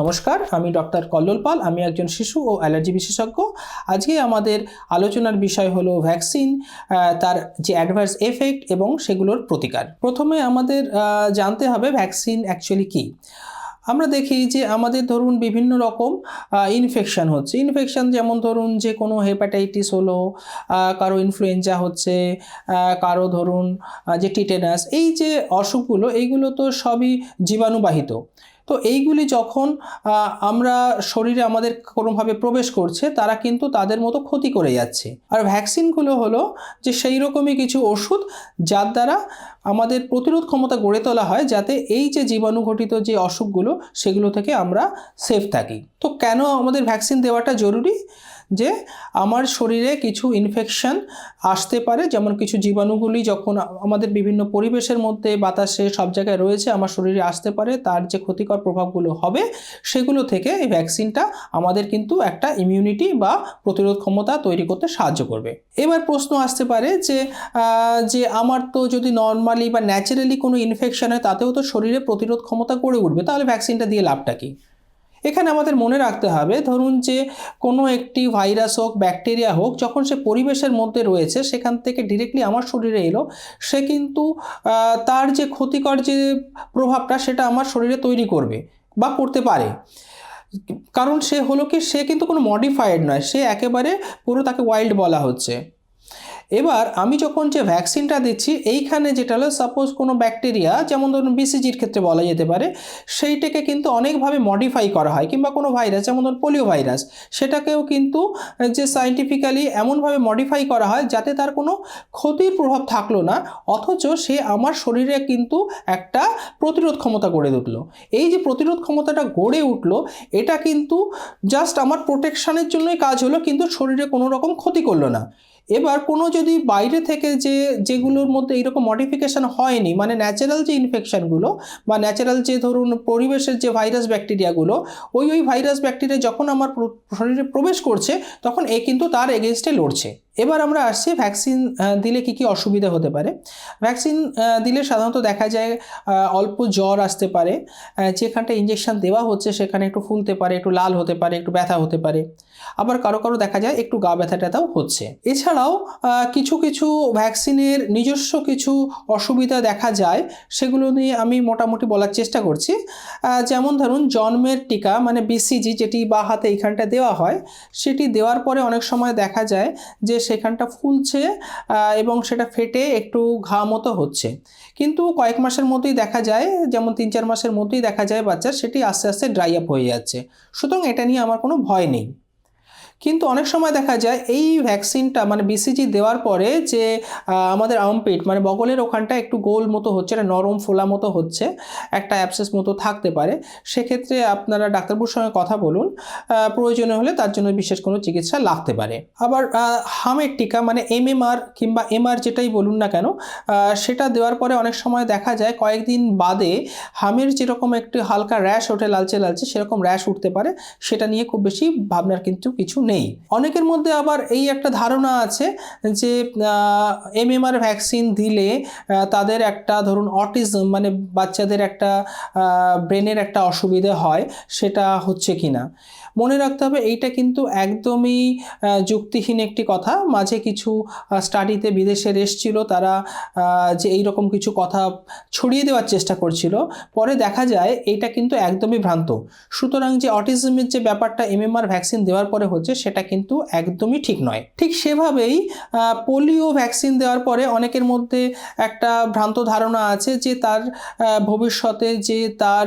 নমস্কার, আমি ডক্টর কল্লোল পাল, আমি একজন শিশু ও অ্যালার্জি বিশেষজ্ঞ। আজকে আমাদের আলোচনার বিষয় হলো ভ্যাকসিন তার যে অ্যাডভার্স এফেক্ট এবং সেগুলোর প্রতিকার। প্রথমে আমাদের জানতে হবে ভ্যাকসিন অ্যাকচুয়ালি কী। আমরা দেখি যে আমাদের ধরুন বিভিন্ন রকম ইনফেকশান হচ্ছে। ইনফেকশান যেমন ধরুন যে কোনো হেপাটাইটিস হলো কারও ইনফ্লুয়েঞ্জা হচ্ছে কারও ধরুন যে টিটেনাস, এই যে অসুখগুলো, এইগুলো তো সবই জীবাণুবাহিত। তো এইগুলি যখন আমরা শরীরে আমাদের কোনোভাবে প্রবেশ করছে, তারা কিন্তু তাদের মতো ক্ষতি করে যাচ্ছে। আর ভ্যাকসিনগুলো হলো যে সেই রকমই কিছু ওষুধ যার দ্বারা আমাদের প্রতিরোধ ক্ষমতা গড়ে তোলা হয়, যাতে এই যে জীবাণুঘটিত যে অসুখগুলো, সেগুলো থেকে আমরা সেফ থাকি। তো কেন আমাদের ভ্যাকসিন দেওয়াটা জরুরি? যে আমার শরীরে কিছু ইনফেকশন আসতে পারে, যেমন কিছু জীবাণুগুলি যখন আমাদের বিভিন্ন পরিবেশের মধ্যে বাতাসে সব জায়গায় রয়েছে, আমার শরীরে আসতে পারে, তার যে ক্ষতিকর প্রভাবগুলো হবে, সেগুলো থেকে এই ভ্যাকসিনটা আমাদের কিন্তু একটা ইমিউনিটি বা প্রতিরোধ ক্ষমতা তৈরি করতে সাহায্য করবে। এবার প্রশ্ন আসতে পারে যে যে আমার তো যদি নর্মালি বা ন্যাচারালি কোনো ইনফেকশন হয়, তাতেও তো শরীরে প্রতিরোধ ক্ষমতা গড়ে উঠবে, তাহলে ভ্যাকসিনটা দিয়ে লাভটা কী? এখানে আমাদের মনে রাখতে হবে, ধরুন যে কোনো একটি ভাইরাস হোক, ব্যাকটেরিয়া হোক, যখন সে পরিবেশের মধ্যে রয়েছে, সেখান থেকে ডিরেক্টলি আমার শরীরে এলো, সে কিন্তু তার যে ক্ষতিকর যে প্রভাবটা, সেটা আমার শরীরে তৈরি করবে বা করতে পারে। কারণ সে হলো কি, সে কিন্তু কোনো মডিফাইড নয়, সে একেবারে পুরো তাকে ওয়াইল্ড বলা হচ্ছে। এবার আমি যখন যে ভ্যাকসিনটা দিচ্ছি, এইখানে যেটা হলো সাপোজ কোনো ব্যাকটেরিয়া যেমন ধরুন বিসিজির ক্ষেত্রে বলা যেতে পারে, সেইটাকে কিন্তু অনেকভাবে মডিফাই করা হয়, কিংবা কোনো ভাইরাস যেমন ধরুন পোলিও ভাইরাস সেটাকেও কিন্তু, যে সাইন্টিফিক্যালি এমনভাবে মডিফাই করা হয়, যাতে তার কোনো ক্ষতির প্রভাব থাকল না, অথচ সে আমার শরীরে কিন্তু একটা প্রতিরোধ ক্ষমতা গড়ে উঠল এই যে প্রতিরোধ ক্ষমতাটা গড়ে উঠল, এটা কিন্তু জাস্ট আমার প্রোটেকশানের জন্যই কাজ হলো, কিন্তু শরীরে কোনো রকম ক্ষতি করল না। এবার কোনো যদি বাইরে থেকে যে, যেগুলোর মধ্যে এইরকম মডিফিকেশান হয়নি মানে ন্যাচারাল যে ইনফেকশানগুলো বা ন্যাচারাল যে ধরুন পরিবেশের যে ভাইরাস ব্যাকটেরিয়াগুলো ওই ওই ভাইরাস ব্যাকটেরিয়া যখন আমার শরীরে প্রবেশ করছে, তখন এ কিন্তু তার এগেনস্টে লড়ছে। এবার আমরা আসছি ভ্যাকসিন দিলে কি কি অসুবিধা হতে পারে? ভ্যাকসিন দিলে সাধারণত দেখা যায় অল্প জ্বর আসতে পারে যেখানটা ইঞ্জেকশন দেওয়া হচ্ছে সেখানে একটু ফুলতে পারে, একটু লাল হতে পারে, একটু ব্যথা হতে পারে। আবার কারও কারও দেখা যায় একটু গা ব্যথা ট্যাথাও হচ্ছে। এছাড়াও কিছু কিছু ভ্যাকসিনের নিজস্ব কিছু অসুবিধা দেখা যায়, সেগুলো নিয়ে আমি মোটামুটি বলার চেষ্টা করছি। যেমন ধরুন, জন্মের টিকা মানে বিসিজি যেটি বা হাতে এইখানটা দেওয়া হয়, সেটি দেওয়ার পরে অনেক সময় দেখা যায় যে সেখানটা ফুলছে এবং সেটা ফেটে একটু ঘা মতো হচ্ছে। কিন্তু কয়েক মাসের মধ্যেই দেখা যায়, যেমন তিন চার মাসের মধ্যেই দেখা যায় বাচ্চার, সেটি আস্তে আস্তে ড্রাই আপ হয়ে যাচ্ছে। সুতরাং এটা নিয়ে আমার কোনো ভয় নেই। কিন্তু অনেক সময় দেখা যায় এই ভ্যাকসিনটা মানে বিসিজি দেওয়ার পরে যে আমাদের আর্মপিট মানে বগলের ওখানটা একটু গোল মতো হচ্ছে এটা নরম ফোলা মতো হচ্ছে একটা অ্যাপসেস মতো থাকতে পারে সেক্ষেত্রে আপনারা ডাক্তারবাবুর সঙ্গে কথা বলুন আহ, প্রয়োজনীয় হলে তার জন্য বিশেষ কোনো চিকিৎসা লাগতে পারে। আবার হামের টিকা মানে এমএমআর কিংবা এমআর যেটাই বলুন না কেন সেটা দেওয়ার পরে অনেক সময় দেখা যায় কয়েকদিন বাদে হামের যেরকম একটু হালকা র্যাশ ওঠে লালচে লালচে সেরকম র্যাশ উঠতে পারে সেটা নিয়ে খুব বেশি ভাবনার কিন্তু কিছু নেই। অনেকের মধ্যে আবার এই একটা ধারণা আছে যে এমএমআর ভ্যাকসিন দিলে তাদের একটা ধরুন অটিজম মানে বাচ্চাদের একটা ব্রেনের একটা অসুবিধে হয়, সেটা হচ্ছে কি না মনে রাখতে হবে, এইটা কিন্তু একদমই যুক্তিহীন একটি কথা। মাঝে কিছু স্টাডিতে বিদেশের এসছিল, তারা যে এই রকম কিছু কথা ছড়িয়ে দেওয়ার চেষ্টা করছিল, পরে দেখা যায়, এইটা কিন্তু একদমই ভ্রান্ত। সুতরাং যে অটিজমের যে ব্যাপারটা, এমএমআর ভ্যাকসিন দেওয়ার পরে হচ্ছে সেটা কিন্তু একদমই ঠিক নয়। ঠিক সেভাবেই পোলিও ভ্যাকসিন দেওয়ার পরে অনেকের মধ্যে একটা ভ্রান্ত ধারণা আছে যে তার ভবিষ্যতে যে তার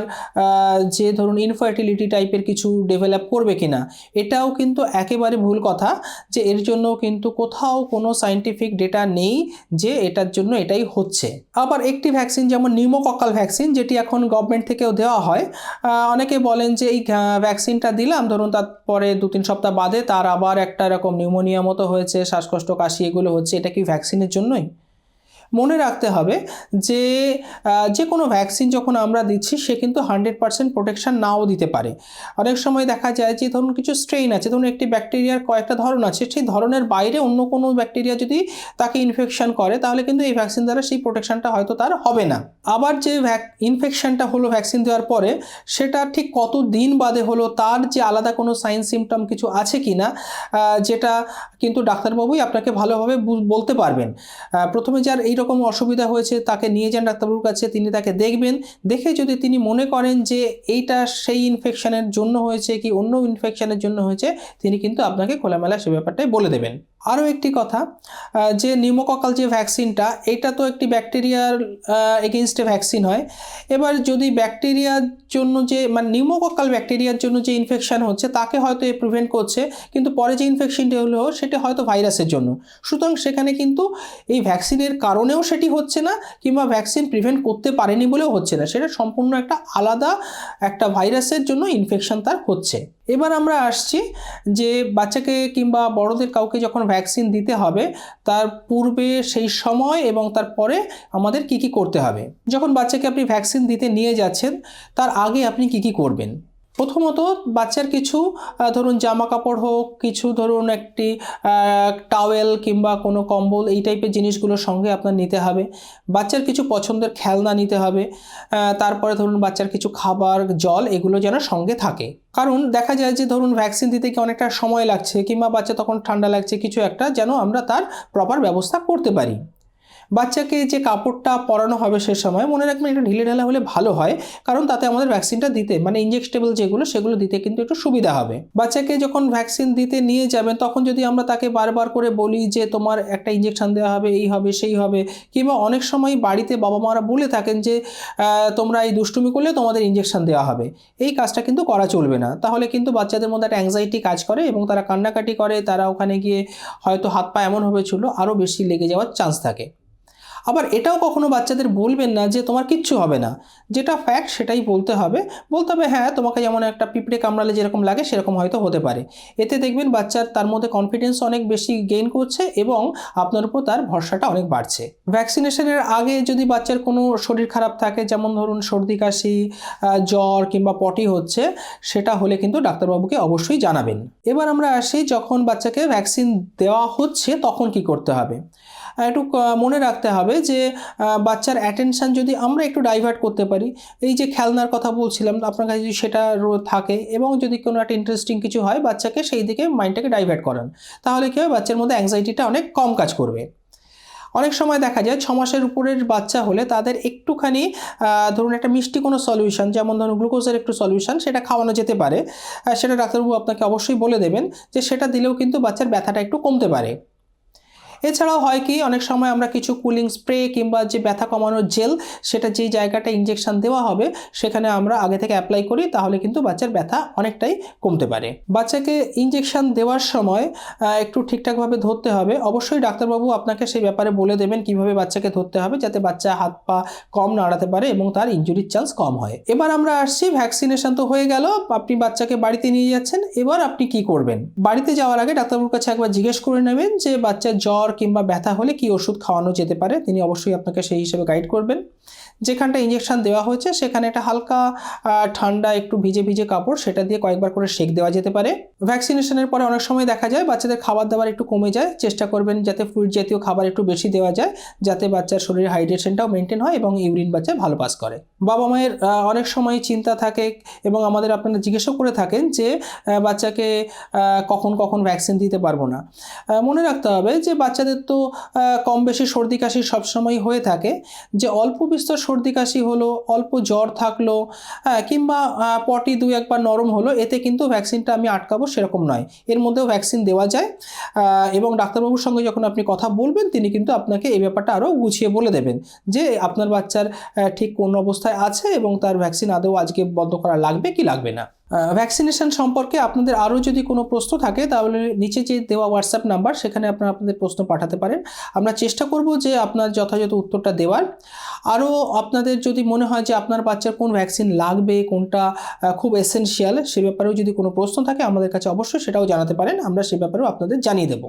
যে ধরুন ইনফার্টিলিটি টাইপের কিছু ডেভেলপ করবে কিনা, এটাও কিন্তু একেবারে ভুল কথা যে এর জন্য কিন্তু কোথাও কোনো সাইন্টিফিক ডেটা নেই যে এটার জন্য এটাই হচ্ছে। আবার একটি ভ্যাকসিন যেমন নিউমোকক্কাল ভ্যাকসিন যেটি এখন গভর্নমেন্ট থেকেও দেওয়া হয় অনেকে বলেন যে এই ভ্যাকসিনটা দিলাম, ধরুন তারপরে দু তিন সপ্তাহ বাদে তার আবার একটা এরকম নিউমোনিয়া মতো হয়েছে, শ্বাসকষ্ট, কাশি, এগুলো হচ্ছে, এটা কি ভ্যাকসিনের জন্যই? মনে রাখতে হবে যে যে কোনো ভ্যাকসিন যখন আমরা দিচ্ছি, সে কিন্তু হান্ড্রেড পার্সেন্ট প্রোটেকশান নাও দিতে পারে। অনেক সময় দেখা যায় যে, ধরুন কিছু স্ট্রেইন আছে, ধরুন একটি ব্যাকটেরিয়ার কয়েকটা ধরন আছে, সেই ধরনের বাইরে অন্য কোনো ব্যাকটেরিয়া যদি তাকে ইনফেকশন করে, তাহলে কিন্তু এই ভ্যাকসিন দ্বারা সেই প্রোটেকশানটা হয়তো তার হবে না। আবার যে ভ্যাক ইনফেকশানটা হলো ভ্যাকসিন দেওয়ার পরে, সেটা ঠিক কত দিন বাদে হলো, তার যে আলাদা কোনো সাইন সিমটম কিছু আছে কি না যেটা কিন্তু ডাক্তারবাবুই আপনাকে ভালোভাবে বলতে পারবেন। প্রথমে যার এইরকম অসুবিধা হয়েছে, তাকে নিয়ে যান ডাক্তারবাবুর কাছে, তিনি তাকে দেখবেন। দেখে যদি তিনি মনে করেন যে এইটা সেই ইনফেকশনের জন্য হয়েছে কি অন্য ইনফেকশনের জন্য হয়েছে, তিনি কিন্তু আপনাকে খোলামেলা সে ব্যাপারটাই বলে দেবেন। আরও একটি কথা যে নিউমোককাল যে ভ্যাকসিনটা, এটা তো একটি ব্যাকটেরিয়ার এগেনস্টে ভ্যাকসিন হয়। এবার যদি ব্যাকটেরিয়ার জন্য যে মানে নিউমোকক্কাল ব্যাকটেরিয়ার জন্য যে ইনফেকশান হচ্ছে, তাকে হয়তো এ প্রিভেন্ট করছে, কিন্তু পরে যে ইনফেকশনটি হলো, সেটা হয়তো ভাইরাসের জন্য। সুতরাং সেখানে কিন্তু এই ভ্যাকসিনের কারণেও সেটি হচ্ছে না, কিংবা ভ্যাকসিন প্রিভেন্ট করতে পারেনি বলেও হচ্ছে না। সেটা সম্পূর্ণ একটা আলাদা একটা ভাইরাসের জন্য ইনফেকশন তার হচ্ছে। এবার আমরা আসছি যে বাচ্চাকে কিংবা বড়দের কাউকে যখন ভ্যাকসিন দিতে হবে, তার পূর্বে সেই সময় এবং তারপরে আমাদের কি কি করতে হবে? যখন বাচ্চাকে আপনি ভ্যাকসিন দিতে নিয়ে যাচ্ছেন, তার আগে আপনি কি কি করবেন? প্রথমত বাচ্চার কিছু ধরুন জামা কাপড় হোক, কিছু ধরুন একটি টাওয়েল কিংবা কোনো কম্বল, এই টাইপের জিনিসগুলোর সঙ্গে আপনার নিতে হবে। বাচ্চার কিছু পছন্দের খেলনা নিতে হবে তারপরে ধরুন বাচ্চার কিছু খাবার, জল, এগুলো যেন সঙ্গে থাকে। কারণ দেখা যায় যে ধরুন ভ্যাকসিন দিতে কি অনেকটা সময় লাগছে, কিংবা বাচ্চা তখন ঠান্ডা লাগছে, কিছু একটা যেন আমরা তার প্রপার ব্যবস্থা করতে পারি। বাচ্চাকে যে কাপড়টা পরানো হবে সে সময় মনে রাখবেন একটু ঢিলে ঢালা হলে ভালো হয়, কারণ তাতে আমাদের ভ্যাকসিনটা দিতে মানে ইনজেক্টেবল যেগুলো, সেগুলো দিতে কিন্তু একটু সুবিধা হবে। বাচ্চাকে যখন ভ্যাকসিন দিতে নিয়ে যাবেন, তখন যদি আমরা তাকে বারবার করে বলি যে তোমার একটা ইঞ্জেকশন দেওয়া হবে, এই হবে, সেই হবে, কিংবা অনেক সময় বাড়িতে বাবা মারা বলে থাকেন যে তোমরা এই দুষ্টুমি করলে তোমাদের ইঞ্জেকশন দেওয়া হবে। এই কাজটা কিন্তু করা চলবে না। তাহলে কিন্তু বাচ্চাদের মধ্যে একটা অ্যাংজাইটি কাজ করে এবং তারা কান্নাকাটি করে, তারা ওখানে গিয়ে হয়তো হাত পা এমনভাবে ছিল আরও বেশি লেগে যাওয়ার চান্স থাকে। আবার এটাও কখনো বাচ্চাদের বলবেন না যে তোমার কিচ্ছু হবে না। যেটা ফ্যাক্ট সেটাই বলতে হবে। বলতে হবে হ্যাঁ তোমাকে যেমন একটা পিঁপড়ে কামড়ালে যেরকম লাগে, সেরকম হয়তো হতে পারে। এতে দেখবেন বাচ্চার তার মধ্যে কনফিডেন্স অনেক বেশি গেইন করছে এবং আপনার উপর তার ভরসাটা অনেক বাড়ছে। ভ্যাকসিনেশনের আগে যদি বাচ্চার কোনো শরীর খারাপ থাকে, যেমন ধরুন সর্দি, কাশি জ্বর কিংবা পটি হচ্ছে, সেটা হলে কিন্তু ডাক্তারবাবুকে অবশ্যই জানাবেন। এবার আমরা আসি, যখন বাচ্চাকে ভ্যাকসিন দেওয়া হচ্ছে, তখন কি করতে হবে? একটু মনে রাখতে হবে যে বাচ্চার অ্যাটেনশান যদি আমরা একটু ডাইভার্ট করতে পারি, এই যে খেলনার কথা বলছিলাম, আপনার কাছে যদি সেটা থাকে এবং যদি কোনো একটা ইন্টারেস্টিং কিছু হয় বাচ্চাকে, সেই দিকে মাইন্ডটাকে ডাইভার্ট করান, তাহলে কী হয়, বাচ্চার মধ্যে অ্যাংজাইটিটা অনেক কম কাজ করবে। অনেক সময় দেখা যায়, ছ মাসের উপরের বাচ্চা হলে তাদের একটুখানি ধরুন একটা মিষ্টি কোনো সলিউশন যেমন ধরুন গ্লুকোজের একটু সলিউশন সেটা খাওয়ানো যেতে পারে। সেটা ডাক্তারবাবু আপনাকে অবশ্যই বলে দেবেন যে, সেটা দিলেও কিন্তু বাচ্চার ব্যথাটা একটু কমতে পারে। এছাড়াও হয় কি, অনেক সময় আমরা কিছু কুলিং স্প্রে কিংবা যে ব্যথা কমানোর জেল সেটা যেই জায়গাটা ইঞ্জেকশন দেওয়া হবে, সেখানে আমরা আগে থেকে অ্যাপ্লাই করি, তাহলে কিন্তু বাচ্চার ব্যথা অনেকটাই কমতে পারে। বাচ্চাকে ইঞ্জেকশন দেওয়ার সময় একটু ঠিকঠাকভাবে ধরতে হবে। অবশ্যই ডাক্তারবাবু আপনাকে সেই ব্যাপারে বলে দেবেন কীভাবে বাচ্চাকে ধরতে হবে, যাতে বাচ্চা হাত পা কম নাড়াতে পারে এবং তার ইনজুরির চান্স কম হয়। এবার আমরা আসছি ভ্যাকসিনেশন তো হয়ে গেল, আপনি বাচ্চাকে বাড়িতে নিয়ে যাচ্ছেন, এবার আপনি কি করবেন? বাড়িতে যাওয়ার আগে ডাক্তারবাবুর কাছে একবার জিজ্ঞেস করে নেবেন যে বাচ্চার জ্বর কিংবা ব্যথা হলে কি ওষুধ খাওয়ানো যেতে পারে, তিনি অবশ্যই আপনাকে সেই হিসেবে গাইড করবেন। যেখানটা ইঞ্জেকশন দেওয়া হয়েছে, সেখানে একটা হালকা ঠান্ডা একটু ভিজে ভিজে কাপড়, সেটা দিয়ে কয়েকবার করে সেক দেওয়া যেতে পারে। ভ্যাকসিনেশনের পরে অনেক সময় দেখা যায় বাচ্চাদের খাবার দাবার একটু কমে যায়। চেষ্টা করবেন যাতে ফ্রুট জাতীয় খাবার একটু বেশি দেওয়া যায়, যাতে বাচ্চার শরীরের হাইড্রেশনটাও মেনটেন হয় এবং ইউরিন বাচ্চা ভালো পাস করে। বাবা মায়ের অনেক সময় চিন্তা থাকে এবং আমাদের আপনারা জিজ্ঞেসও করে থাকেন যে বাচ্চাকে কখন কখন ভ্যাকসিন দিতে পারব না। মনে রাখতে হবে যে, বাচ্চাদের তো কম বেশি সর্দি কাশি সবসময় হয়ে থাকে। যে অল্প বিস্তর সর্দি কাশি হলো, অল্প জ্বর থাকল হ্যাঁ কিংবা পটি দুই একবার নরম হলো, এতে কিন্তু ভ্যাকসিনটা আমি আটকাবো সেরকম নয়। এর মধ্যেও ভ্যাকসিন দেওয়া যায় এবং ডাক্তারবাবুর সঙ্গে যখন আপনি কথা বলবেন, তিনি কিন্তু আপনাকে এই ব্যাপারটা আরও গুছিয়ে বলে দেবেন যে, আপনার বাচ্চার ঠিক কোন অবস্থায় আছে এবং তার ভ্যাকসিন আদৌ আজকে বন্ধ করা লাগবে কি লাগবে না। ভ্যাকসিনেশন সম্পর্কে আপনাদের আরও যদি কোনো প্রশ্ন থাকে, তাহলে নিচে যে দেওয়া হোয়াটসঅ্যাপ নাম্বার সেখানে আপনারা আপনাদের প্রশ্ন পাঠাতে পারেন। আমরা চেষ্টা করব যে আপনার যথাযথ উত্তরটা দেওয়ার। আরও আপনাদের যদি মনে হয় যে আপনার বাচ্চার কোন ভ্যাকসিন লাগবে, কোনটা খুব এসেনশিয়াল সে ব্যাপারেও যদি কোনো প্রশ্ন থাকে, আমাদের কাছে অবশ্যই সেটাও জানাতে পারেন। আমরা সে ব্যাপারেও আপনাদের জানিয়ে দেবো।